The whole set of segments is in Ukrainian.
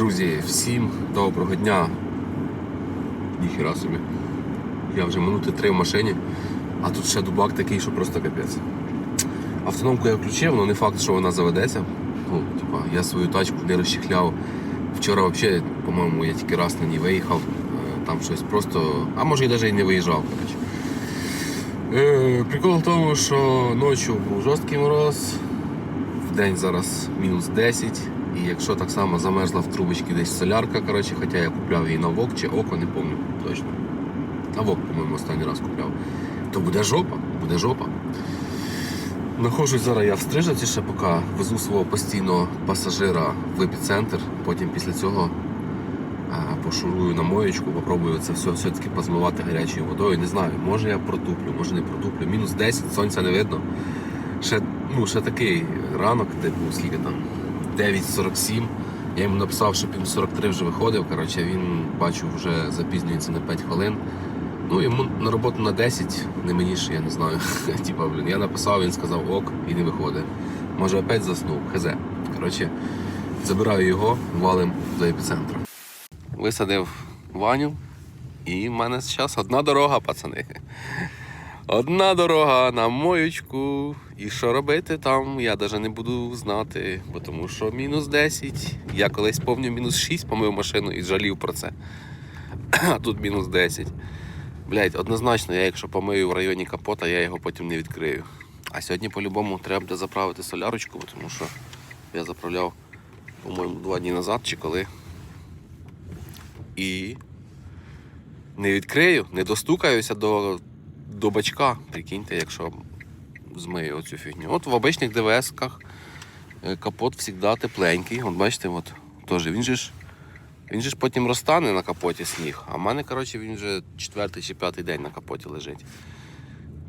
Друзі, всім доброго дня. Ніхіра собі. Я вже минути три в машині, а тут ще дубак такий, що просто капець. Автономку я включив, але не факт, що вона заведеться. Ну, типа, я свою тачку не розчехляв. Вчора взагалі, по-моєму, я тільки раз на ній виїхав. Е, Там щось просто. А може і навіть і не виїжджав. Е, прикол в тому, що ночі був жорсткий мороз, в день зараз мінус 10. І якщо так само замерзла в трубочці десь солярка, коротше, хоча я купляв її на ВОК чи око, не пам'ятаю точно. На ВОК, по-моєму, останній раз купляв. То буде жопа, буде жопа. Нахожусь зараз я в Стрижавці ще поки везу свого постійного пасажира в епіцентр. Потім після цього пошурую на моєчку, попробую це все все-таки позмивати гарячою водою. Не знаю, може я протуплю, може не протуплю. Мінус 10, сонця не видно. Ще, ну, ще такий ранок, типу, скільки там, 9.47. Я йому написав, що пів 43 вже виходив. Коротше, він бачу, вже запізнюється на 5 хвилин. Ну, йому на роботу на 10, не мені ж, я не знаю. Типа, блін, я написав, він сказав ок і не виходить. Може опять заснув, хз. Коротше, забираю його, валим до епіцентру. Висадив Ваню, і в мене зараз одна дорога, пацани. Одна дорога на моючку. І що робити там, я навіть не буду знати, бо тому що мінус 10. Я колись помню мінус 6 помив машину і жалів про це. А тут мінус 10. Блять, однозначно, я якщо помию в районі капота, я його потім не відкрию. А сьогодні по-любому треба буде заправити солярочку, бо тому що я заправляв, по-моєму, два дні назад чи коли. І не відкрию, не достукаюся до, до бачка. Прикиньте, якщо змию оцю фігню. От в обичних ДВС-ках е, капот завжди тепленький. От бачите, от, теж він же ж. Він же ж потім розтане на капоті сніг, а в мене, коротше, він вже четвертий чи п'ятий день на капоті лежить.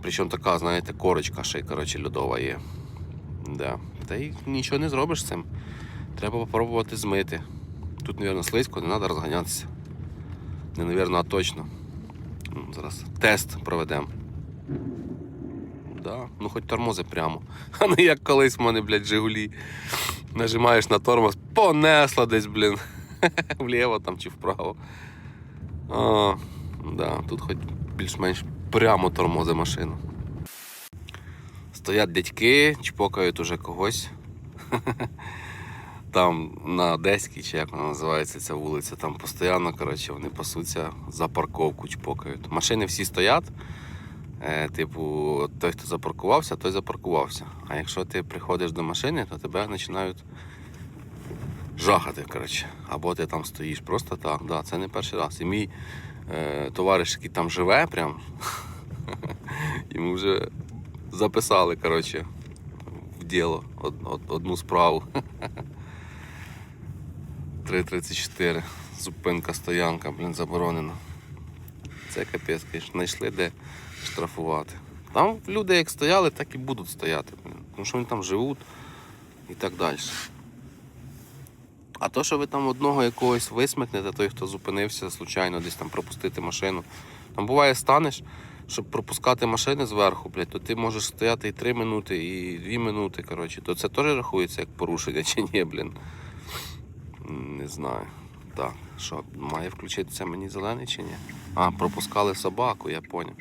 Причому така, знаєте, корочка ще коротше, льодова є. Да. Та й нічого не зробиш з цим. Треба попробувати змити. Тут, мабуть, слизько, не треба розганятися. Не, мабуть, а точно. Зараз тест проведемо. Да. Ну хоч тормози прямо. А не як колись в мене, блядь, Жигулі. Нажимаєш на тормоз, понесла десь, блін. Вліво там чи вправо. А, да, тут хоч більш-менш прямо тормози машину. Стоять дядьки, чпокають уже когось. Там на Одеській, чи як вона називається ця вулиця, там постійно коротше, вони пасуться за парковку чпокають. Машини всі стоять. Е, типу, той, хто запаркувався, той запаркувався. А якщо ти приходиш до машини, то тебе починають жахати. коротше. Або ти там стоїш просто так. Да, це не перший раз. І мій е, товариш, який там живе, прям, йому вже записали коротше, в діло од, од- одну справу. 3.34. Зупинка, стоянка, блін, заборонена. Це капець, знайшли де штрафувати. Там люди як стояли, так і будуть стояти. Тому що вони там живуть і так далі. А то, що ви там одного якогось висмикнете, той, хто зупинився случайно десь там пропустити машину. Там буває, станеш, щоб пропускати машини зверху, блядь, то ти можеш стояти і 3 минути, і 2 минути, коротше. То це теж рахується як порушення чи ні, блін. Не знаю. Так, що, має включитися мені зелений чи ні? А, пропускали собаку, я поняв.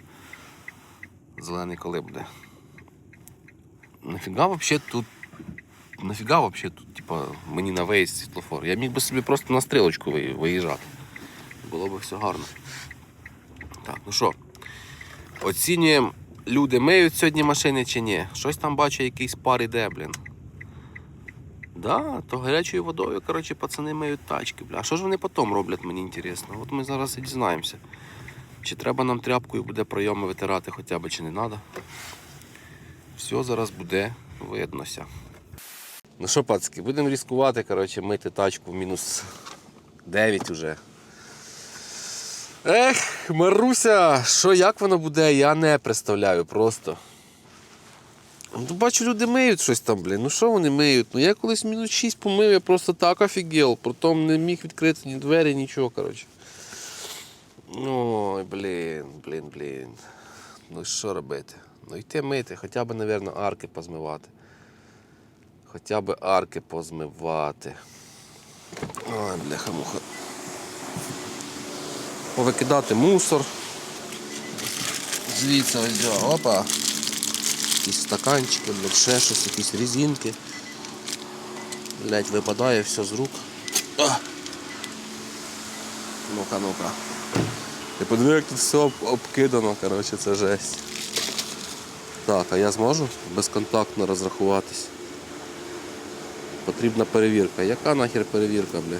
Зелений коли буде. Нафіга взагалі тут нафіга вообще тут, типа, мені на виїзд світлофор? Я міг би собі просто на стрілочку виїжджати. Було б все гарно. Так, ну що, оцінюємо, люди миють сьогодні машини чи ні. Щось там бачу, якийсь пар іде, блін. Да, то гарячою водою, коротше, пацани миють тачки, бля. А що ж вони потім роблять, мені інтересно. От ми зараз і дізнаємося. Чи треба нам тряпкою буде пройоми витирати хоча б, чи не треба. Все зараз буде виднося. Ну що, пацки, будемо ризикувати, коротше, мити тачку в мінус 9 уже. Ех, Маруся, що як воно буде, я не представляю просто. Ну, бачу, люди миють щось там, блін. Ну що вони миють? Ну я колись мінус 6 помив, я просто так офігел. Притом не міг відкрити ні двері, нічого, коротше. Ой, блін, блін, блін. Ну що робити? Ну йти мити, хоча б, мабуть, арки позмивати. Хоча б арки позмивати. Ой, бляха-муха. Повикидати мусор. Звідси ось, опа. Якісь стаканчики, блядь, ще щось, якісь резинки. Блядь, випадає все з рук. Ну-ка, ну-ка. Ти подиви, як тут все об- обкидано, коротше, це жесть. Так, а я зможу безконтактно розрахуватись? Потрібна перевірка. Яка нахер перевірка, бля?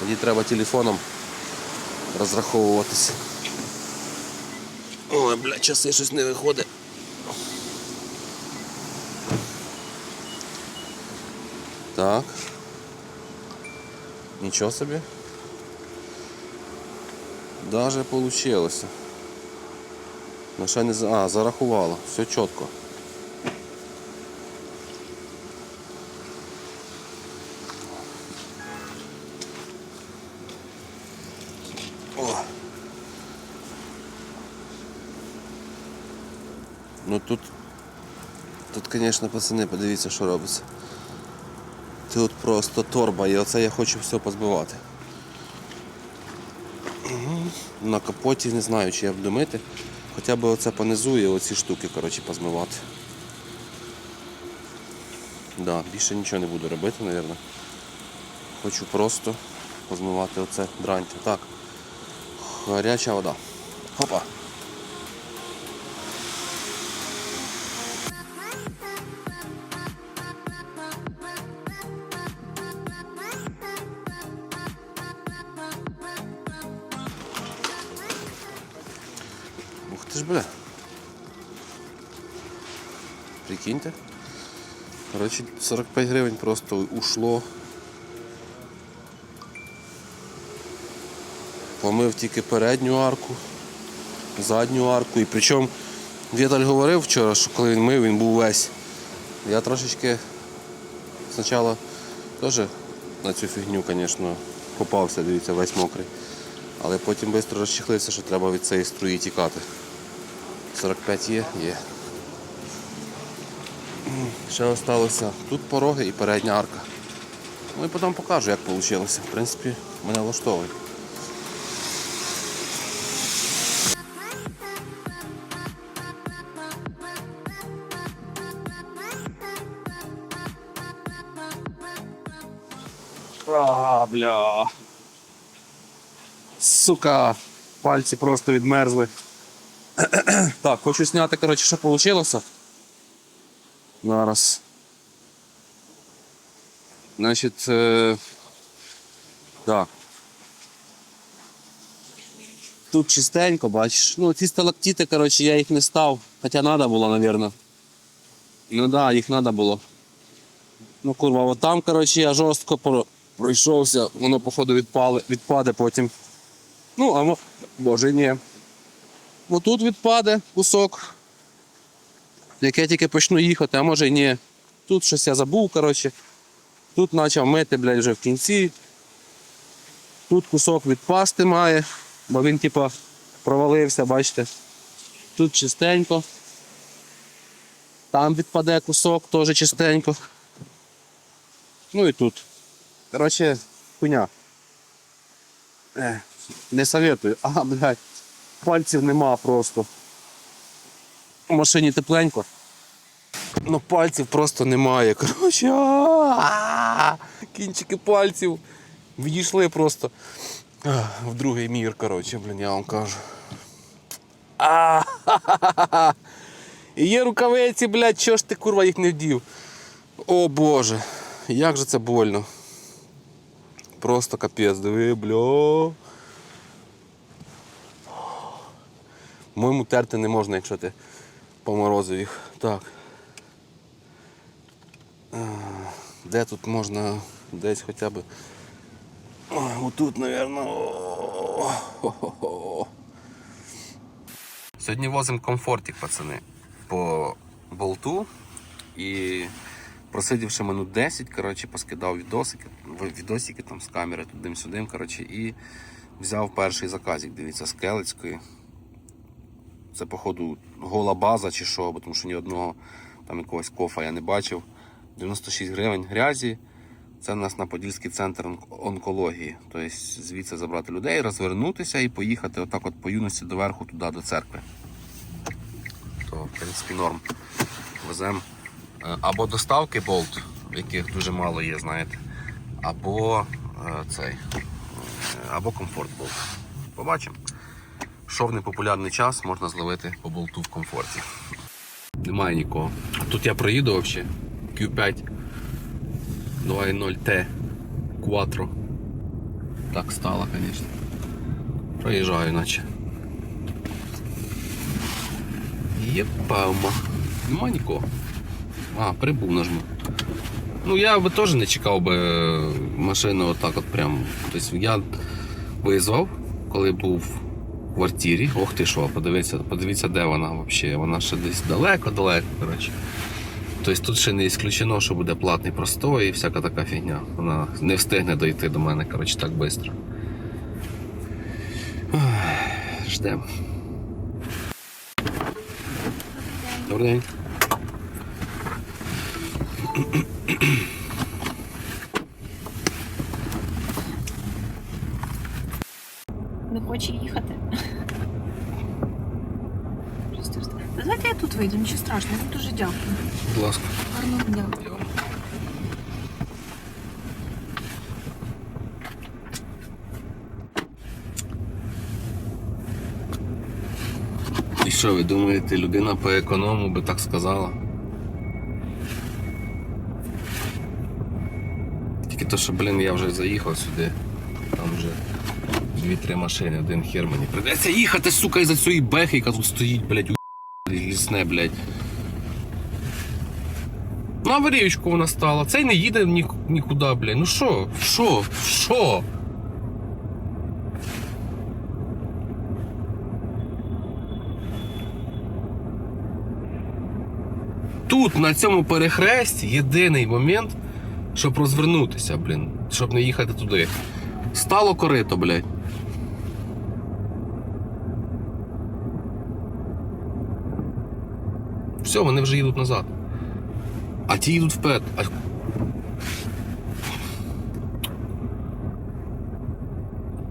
Тоді треба телефоном розраховуватися. Ой, бля, часи щось не виходить. Так. Нічого собі. Даже получилося. Ще не А, зарахувало. Все чітко. Ну тут, тут, звісно, пацани, подивіться, що робиться. Тут просто торба, і оце я хочу все позбивати. Мгм. На капоті не знаю, чи я буду мити. Хоча б оце понизу і оці штуки коротше, позмивати. Да, більше нічого не буду робити, мабуть. Хочу просто позмивати оце дрантя. Так. Гаряча вода. Хопа. Коротше, 45 гривень просто ушло. Помив тільки передню арку, задню арку. І причому Віталь говорив вчора, що коли він мив, він був весь. Я трошечки спочатку теж на цю фігню, звісно, попався, дивіться, весь мокрий. Але потім швидко розчехлився, що треба від цієї струї тікати. 45 є? Є. Ще залишилося тут пороги і передня арка. Ну і потім покажу, як вийшло. В принципі, мене влаштовує. А, бля. Сука, пальці просто відмерзли. так, хочу зняти, коротше, що вийшло. Зараз. Значить, е... так. Тут чистенько, бачиш. Ну, ці сталактити, коротше, я їх не став. Хоча треба було, мабуть. Ну так, да, їх треба було. Ну, курва, от там, коротше, я жорстко пройшовся, воно, походу, відпали, відпаде потім. Ну, а може ні. Отут відпаде кусок. Як я тільки почну їхати, а може ні. Тут щось я забув, коротше. Тут почав мити, блядь, вже в кінці. Тут кусок відпасти має, бо він, типа, провалився, бачите. Тут чистенько. Там відпаде кусок, теж чистенько. Ну і тут. Коротше, хуйня. Е, не советую. А, блядь, пальців нема просто. В машині тепленько. Ну пальців просто немає. Коротше, кінчики пальців відійшли просто в другий мір, коротше, блін, я вам кажу. І є рукавиці, блядь, чого ж ти курва їх не вдів? О боже, як же це больно. Просто капець, диви, бля. Моєму терти не можна, якщо ти поморозив їх. Так. А, Де тут можна десь хоча б. Отут, мабуть. Сьогодні возимо комфортик, пацани, по болту. І просидівши минут 10, коротше, поскидав відосики, відосики там з камери туди-сюди, коротше, і взяв перший заказик, дивіться, з Келицької. Це, походу, гола база чи що, бо тому що ні одного там якогось кофа я не бачив. 96 гривень грязі. Це у нас на Подільський центр онкології. Тобто звідси забрати людей, розвернутися і поїхати отак от по юності доверху туди до церкви. То, в принципі, норм. Веземо е, або доставки болт, яких дуже мало є, знаєте, або е, цей, е, або комфорт болт. Побачимо. Що в непопулярний час можна зловити по болту в комфорті. Немає нікого. Тут я проїду взагалі. Q5 2.0T Quattro. Так стало, звісно. Проїжджаю наче. Єпама. Нема нікого. А, прибув нажму. Ну я би теж не чекав би е, машину отак от прям. Тобто я визвав, коли був в квартирі. Ох ти що, подивіться, подивіться, де вона взагалі. Вона ще десь далеко-далеко, коротше. Тобто тут ще не ісключено, що буде платний простой і всяка така фігня. Вона не встигне дойти до мене, коротше, так швидко. Ждемо. Добрий день. Не хоче їхати. Просто встав. Давайте я тут вийду, нічого страшного, я вам дуже дякую. Будь ласка. Гарного дня. І що ви думаєте, людина по економу би так сказала? Тільки то, що, блін, я вже заїхав сюди. Там вже дві-три машини, один хер мені. Придеться їхати, сука, із-за цієї бехи, яка тут стоїть, блядь, у лісне, блядь. На аварійку вона стала. Цей не їде нікуди, блядь. Ну що? Що? Що? Тут, на цьому перехресті, єдиний момент, щоб розвернутися, блін, щоб не їхати туди. Стало корито, блядь. Все, вони вже їдуть назад. А ті їдуть вперед. А...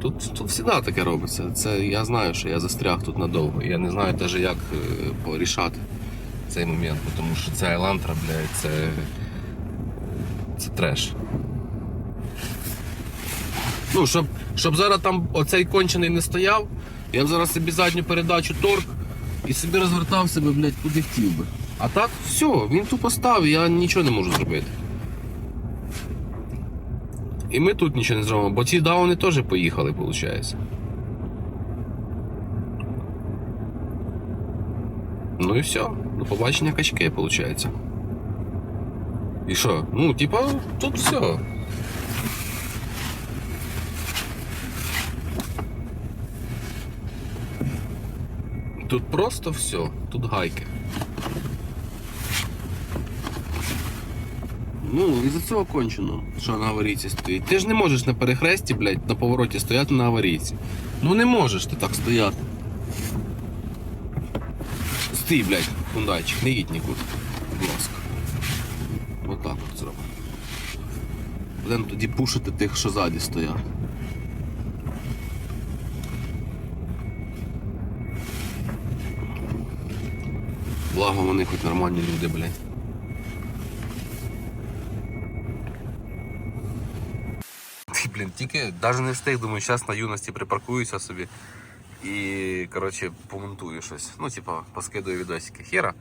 Тут, тут завжди таке робиться. Це я знаю, що я застряг тут надовго. Я не знаю навіть як е, порішати цей момент, тому що ця елантра, блядь, це. Це треш. Ну, щоб, щоб зараз там оцей кончений не стояв, я б зараз собі задню передачу торк і собі розвертав себе, блядь, куди хотів би. А так, все, він тупо став, я нічого не можу зробити. І ми тут нічого не зробимо, бо ті дауни теж поїхали, виходить. Ну і все. До побачення качки, виходить. І що? Ну, типа, тут все. Тут просто все, тут гайки. Ну, із-за цього кончено, що на аварійці стоїть. Ти ж не можеш на перехресті, блядь, на повороті стояти на аварійці. Ну не можеш ти так стояти. Стій, блядь, хундайчик, не їдь нікуди. Будь ласка. Отак от зробимо. Будемо тоді пушити тих, що ззаді стоять. Благо вони хоч нормальні люди, блядь. Блін, тільки навіть не встиг, думаю, зараз на юності припаркуюся собі і, коротше, помонтую щось. Ну, типа, поскидую відосики. Хера.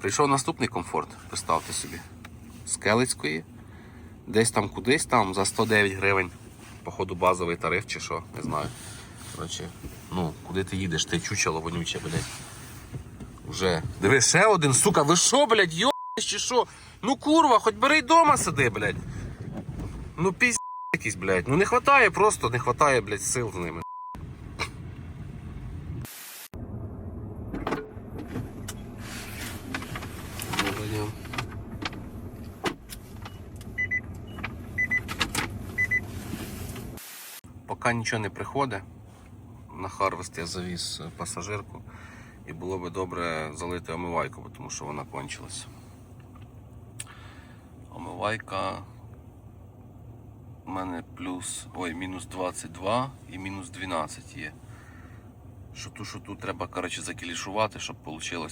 Прийшов наступний комфорт, представте собі. З Келицької. Десь там кудись там за 109 гривень. Походу базовий тариф чи що, не знаю. Коротше, ну, куди ти їдеш, ти чучело вонюче, блядь. Уже. Диви, ще один, сука, ви що, блядь, йо чи що? Ну курва, хоч бери й дома сиди, блядь. Ну пізд якийсь, блядь. Ну не хватає просто, не хватає, блядь, сил з ними. Поки нічого не приходить. На Харвест я завіз пасажирку. І було би добре залити омивайку, тому що вона кончилась. Омивайка. У мене плюс. Ой, мінус 22 і мінус 12 є. Що ту, що тут треба, коротше, закілішувати, щоб вийшло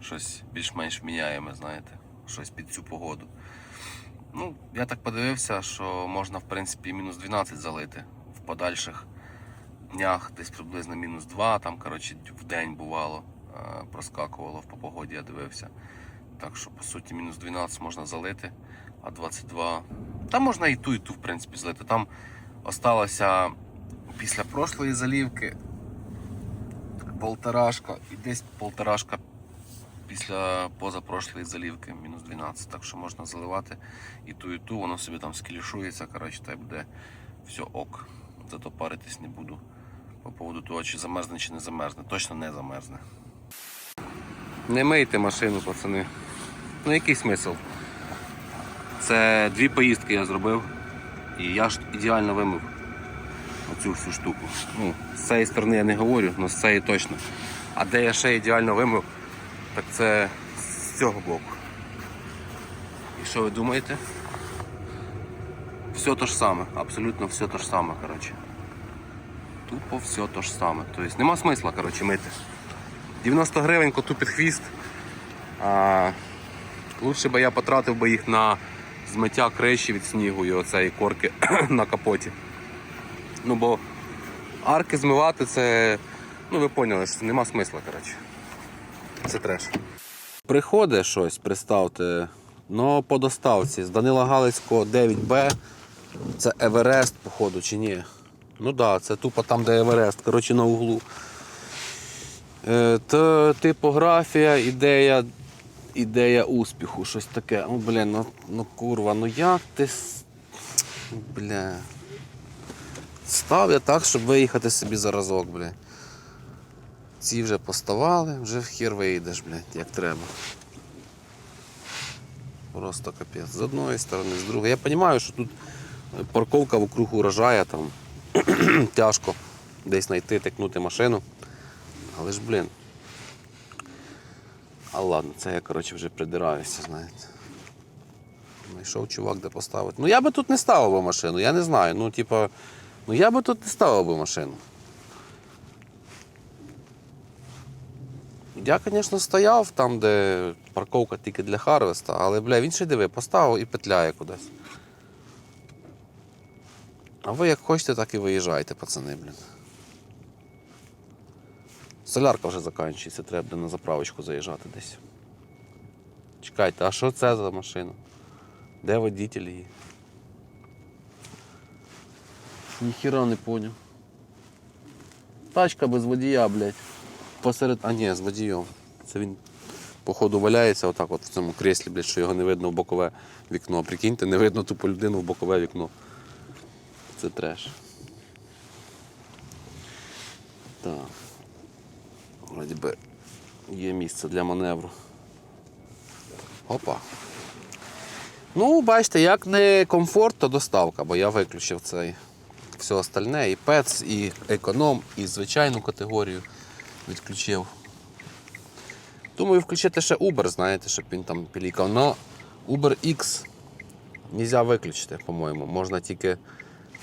щось більш-менш вміняєме, знаєте, щось під цю погоду. Ну, я так подивився, що можна, в принципі, мінус 12 залити в подальших днях, десь приблизно мінус 2, там, коротше, в день бувало, е, проскакувало по погоді, я дивився. Так що, по суті, мінус 12 можна залити, а 22. Та можна і ту, і ту, в принципі, залити. Там осталося після прошлої залівки полторашка і десь полторашка після позапрошлої залівки, мінус 12. Так що можна заливати і ту, і ту, воно собі там скілішується, коротше, та буде все ок. Зато паритись не буду по поводу того, чи замерзне, чи не замерзне. Точно не замерзне. Не мийте машину, пацани. Ну який смисл? Це дві поїздки я зробив. І я ж ідеально вимив оцю всю штуку. Ну, з цієї сторони я не говорю, але з цієї точно. А де я ще ідеально вимив, так це з цього боку. І що ви думаєте? Все то ж саме, абсолютно все то ж саме, коротше. Тупо все то ж саме. Тобто нема смисла, коротше, мити. 90 гривень коту під хвіст. А, лучше би я потратив би їх на змиття криші від снігу і оцеї корки на капоті. Ну бо арки змивати це. Ну ви поняли, що нема смисла, коротше. Це треш. Приходить щось, представте, ну по доставці з Данила Галицького 9Б. Це Еверест, походу, чи ні? Ну так, да, це тупо там, де Еверест, коротше, на углу. Е, то типографія, ідея, ідея успіху, щось таке. Ну, блін, ну, ну курва, ну як ти. Бля. Став я так, щоб виїхати собі за разок, бля. Ці вже поставали, вже в хір виїдеш, блядь, як треба. Просто капець. З одної сторони, з другої. Я розумію, що тут парковка вокруг урожая, там тяжко десь знайти, тикнути машину. Але ж, блін. А ладно, це я, коротше, вже придираюся, знаєте. Знайшов чувак, де поставити. Ну я би тут не ставив би машину, я не знаю. Ну, типа, ну я би тут не ставив би машину. Я, звісно, стояв там, де парковка тільки для Харвеста, але, бля, він ще диви, поставив і петляє кудись. А ви як хочете, так і виїжджайте, пацани, блін. Солярка вже закінчується, треба буде на заправочку заїжджати десь. Чекайте, а що це за машина? Де водитель її? Ніхіра не поняв. Тачка без водія, блядь. Посеред. А ні, з водієм. Це він, походу, валяється отак от в цьому креслі, блядь, що його не видно в бокове вікно. Прикиньте, не видно тупо людину в бокове вікно. Це треш. Так. Вроді би є місце для маневру. Опа. Ну, бачите, як не комфорт, то доставка, бо я виключив цей все остальне, і ПЕЦ, і економ, і звичайну категорію відключив. Думаю, включити ще Uber, знаєте, щоб він там пілікав. Но Uber X нельзя виключити, по-моєму. Можна тільки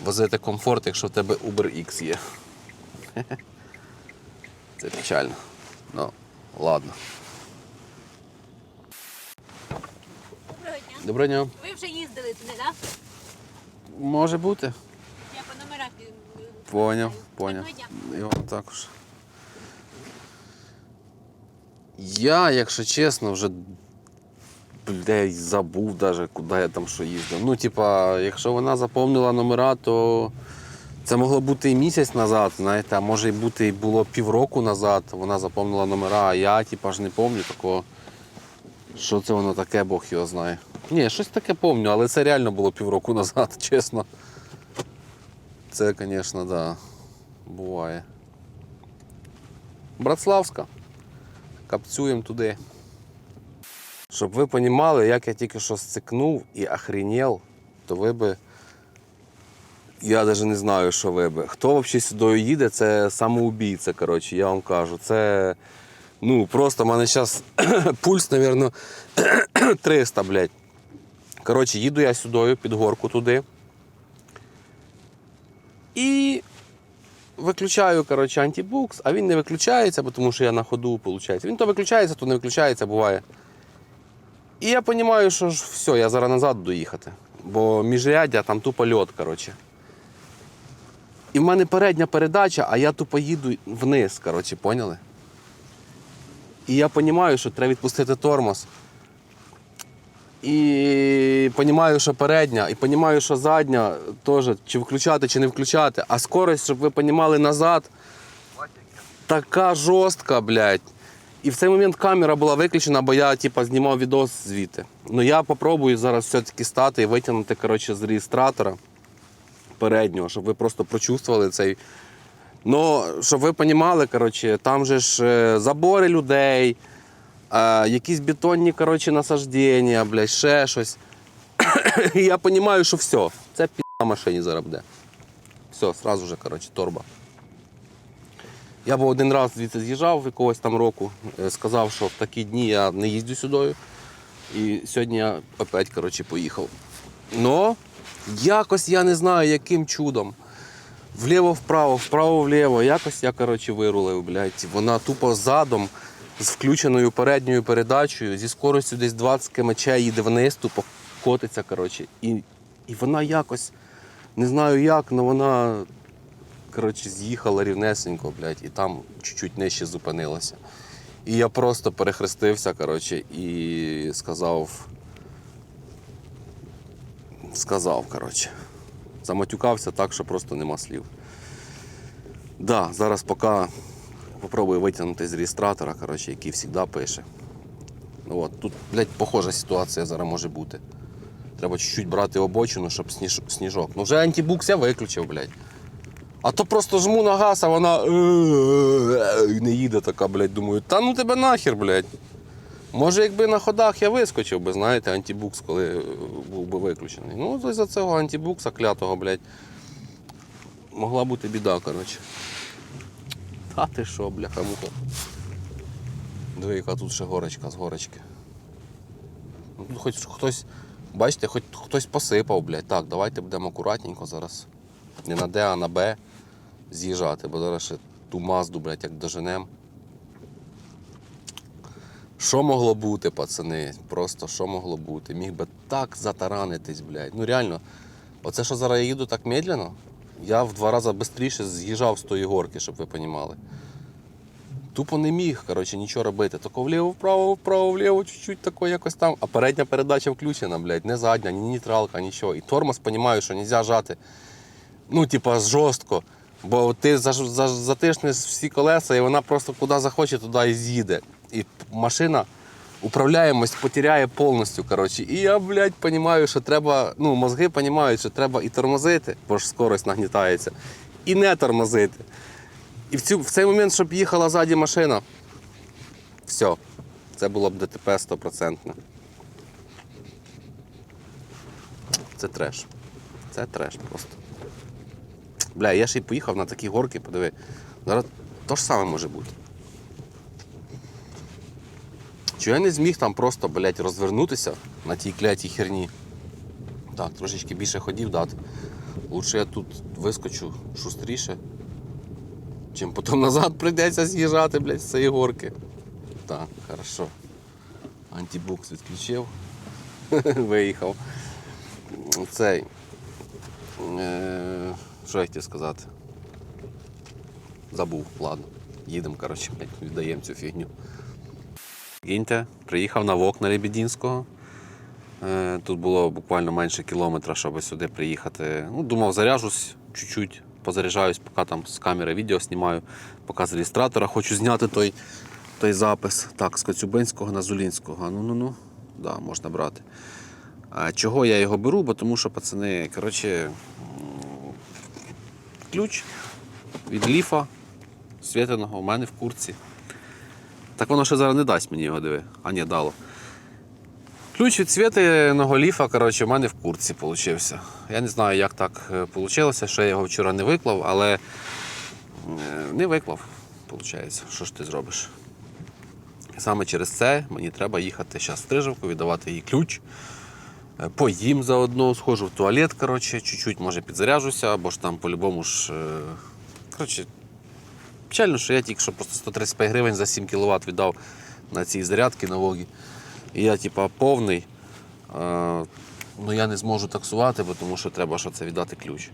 возити комфорт, якщо в тебе Uber X є. Це печально. Ну, ладно. Доброго дня. Доброго дня. Ви вже їздили туди, так? Може бути. Я по номерах. е, Поняв, знаю. поняв. І вам також. Я, якщо чесно, вже блядь, забув даже, куди я там що їздив. Ну, типа, якщо вона заповнила номера, то це могло бути і місяць назад, знаєте, а може і бути і було півроку назад. Вона заповнила номера, а я типа ж не пам'ятаю такого. Що це воно таке, Бог його знає. Ні, щось таке пам'ятаю, але це реально було півроку назад, чесно. Це, звісно, да, буває. Братславська. Капцюємо туди. Щоб ви розуміли, як я тільки що сцикнув і охренел, то ви би. Я навіть не знаю, що ви би. Хто взагалі сюди їде, це самоубійця, коротше, я вам кажу. Це. Ну, просто в мене зараз пульс, мабуть, 300, блядь. Коротше, їду я сюди, під горку туди. І виключаю, коротше, антибукс, а він не виключається, тому що я на ходу, виходить. Він то виключається, то не виключається, буває. І я розумію, що ж все, я зараз назад доїхати. Бо міжряддя там тупо льот, коротше. І в мене передня передача, а я тупо їду вниз, коротше, поняли? І я розумію, що треба відпустити тормоз. І розумію, що передня, і розумію, що задня теж, чи включати, чи не включати. А скорость, щоб ви розуміли, назад така жорстка, блядь. І в цей момент камера була виключена, бо я типа, знімав відос звідти. Ну я попробую зараз все-таки стати і витягнути коротше, з реєстратора переднього, щоб ви просто прочувствували цей. Ну, щоб ви розуміли, коротше, там же ж е, забори людей, е, якісь бетонні коротше, насаждення, блядь, ще щось. Я розумію, що все, це пі на машині зараз буде. Все, сразу же, коротше, торба. Я був один раз звідси з'їжджав якогось там року, е, сказав, що в такі дні я не їздю сюди. І сьогодні я опять коротше, поїхав. Но якось я не знаю, яким чудом. Вліво-вправо, вправо-вліво. Якось я коротше, вирулив, блядь. Вона тупо задом з включеною передньою передачею, зі скоростю десь 20 км їде вниз, тупо котиться. коротше. І, і вона якось, не знаю як, але вона коротше, з'їхала рівнесенько, блядь, і там чуть-чуть нижче зупинилася. І я просто перехрестився, коротше, і сказав. Сказав, коротше. Заматюкався так, що просто нема слів. Да, зараз поки попробую витягнути з реєстратора, коротше, який завжди пише. Ну от, тут, блядь, похожа ситуація зараз може бути. Треба чуть-чуть брати обочину, щоб сніж... сніжок. Ну вже антибукс я виключив, блядь. А то просто жму на газ, а вона не їде така, блядь, думаю, та ну тебе нахер, блядь. Може, якби на ходах я вискочив би, знаєте, антибукс, коли е, був би виключений. Ну, то за цього антибукса клятого, блядь, могла бути біда, коротше. Та ти що, бляха муха. Диви, яка тут ще горочка з горочки. Ну, хоч хтось, бачите, хоч хтось посипав, блядь. Так, давайте будемо акуратненько зараз. Не на Д, а на Б з'їжджати, бо зараз ще ту мазду, блядь, як доженем. Що могло бути, пацани? Просто що могло бути? Міг би так затаранитись, блядь. Ну реально, оце що зараз я їду так медленно, я в два рази швидше з'їжджав з тої горки, щоб ви розуміли. Тупо не міг, коротше, нічого робити. Тако вліво, вправо, вправо, вліво, чуть-чуть тако якось там. А передня передача включена, блядь, не задня, ні нейтралка, нічого. І тормоз розумію, що не можна жати. Ну, типа, жорстко. Бо ти затиснеш всі колеса, і вона просто куди захоче, туди і з'їде. І машина управляємость потеряє повністю. Коротше. І я, блядь, розумію, що треба, ну, мозги розуміють, що треба і тормозити, бо ж скорость нагнітається, і не тормозити. І в, цю, в цей момент, щоб їхала ззаді машина, все, це було б ДТП 100%. Це треш. Це треш просто. Бля, я ще й поїхав на такі горки, подиви. Зараз то ж саме може бути. Чи я не зміг там просто, блядь, розвернутися на тій клятій херні? Так, трошечки більше ходів дати. Лучше я тут вискочу шустріше, чим потім назад прийдеться з'їжджати, блядь, з цієї горки. Так, хорошо. Антибукс відключив. Виїхав. Цей. Е, що я хотів сказати? Забув, ладно. Їдемо, коротше, віддаємо цю фігню. Гіньте, приїхав на вок на Лебедінського. Е, Тут було буквально менше кілометра, щоб сюди приїхати. Ну, думав, заряжусь чуть-чуть, позаряджаюсь, поки там з камери відео знімаю, поки з реєстратора хочу зняти той, той запис. Так, з Коцюбинського на Зулінського. Ну ну ну, да, можна брати. А чого я його беру? Бо тому що пацани, коротше, ключ від ліфа світленого у мене в курці. Так воно ще зараз не дасть мені його диви. А ні, дало. Ключ від світленого ліфа, коротше, у мене в курці вийшов. Я не знаю, як так вийшло, що я його вчора не виклав, але е, не виклав, виходить. Що ж ти зробиш? Саме через це мені треба їхати зараз в Стрижівку, віддавати їй ключ. Е, Поїм заодно, схожу в туалет, коротше, чуть-чуть, може, підзаряжуся, або ж там по-любому ж. е, Коротше, печально, що я тільки що просто 135 гривень за 7 кВт віддав на ці зарядки на Вогі. І я, типа, повний. Е, Ну, я не зможу таксувати, бо тому що треба що це віддати ключ.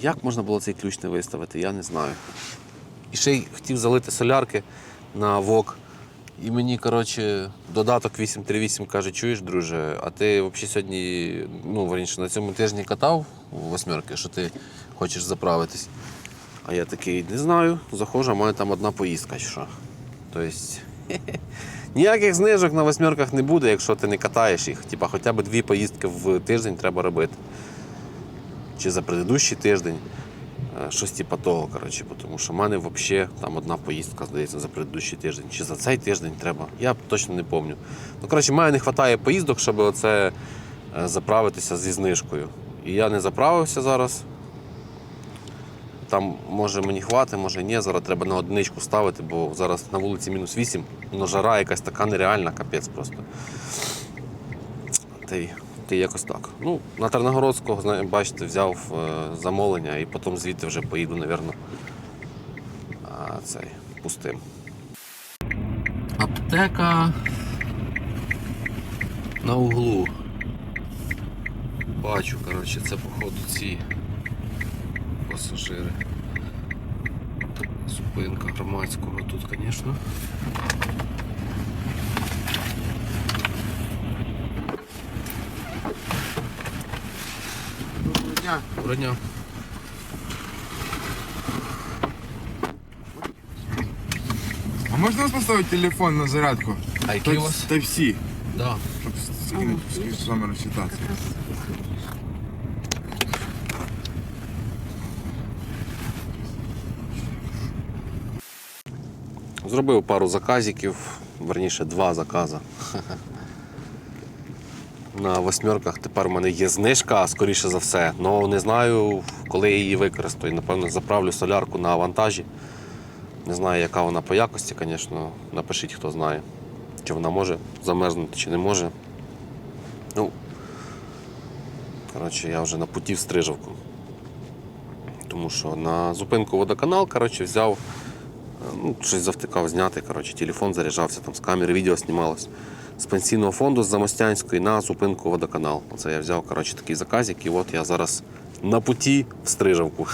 Як можна було цей ключ не виставити, я не знаю. І ще й хотів залити солярки на ВОК. І мені, коротше, додаток 838 каже, чуєш, друже, а ти взагалі сьогодні, ну, верніше, на цьому тижні катав у восьмерки, що ти хочеш заправитись. А я такий, не знаю, заходжу, а в мене там одна поїздка що. Тобто, ніяких знижок на восьмерках не буде, якщо ти не катаєш їх. Типа хоча б дві поїздки в тиждень треба робити. Чи за предыдущий тиждень. Е, Щось типа того, коротше, тому що в мене взагалі там одна поїздка, здається, за предыдущий тиждень. Чи за цей тиждень треба. Я точно не пам'ятаю. Ну, коротше, в мене не вистачає поїздок, щоб оце е, заправитися зі знижкою. І я не заправився зараз. Там може мені хватить, може ні. Зараз треба на одиничку ставити, бо зараз на вулиці мінус 8, ну жара якась така нереальна, капець просто. Та й якось так. Ну, на Тарногородського, знає, бачите, взяв е, замовлення і потім звідти вже поїду, напевно, цей, пустим. Аптека на углу. Бачу, коротше, це походу ці пасажири. Зупинка громадського тут, звісно. Доброго дня. Доброго дня. А можна вас поставити телефон на зарядку? А який у вас? Type-C, Да. щоб скинути з вами розчитатися. Зробив пару заказиків, верніше два закази. На восьмерках тепер у мене є знижка, скоріше за все. але не знаю, коли я її використаю. Напевно, заправлю солярку на вантажі. Не знаю, яка вона по якості, звісно. Напишіть, хто знає. Чи вона може замерзнути, чи не може. Ну, коротше, я вже на путі в. Тому що на зупинку водоканал коротше, взяв ну, щось завтикав зняти. Коротше, телефон заряджався, там з камери відео знімалось. З пенсійного фонду з Замостянської на зупинку водоканал. Оце я взяв коротше, такий заказ, який от я зараз на путі в Стрижавку.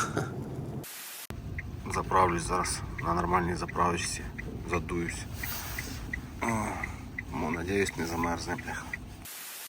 Заправлюсь зараз на нормальній заправочці, задуюсь. Ну, надіюсь, не замерзне. бляха.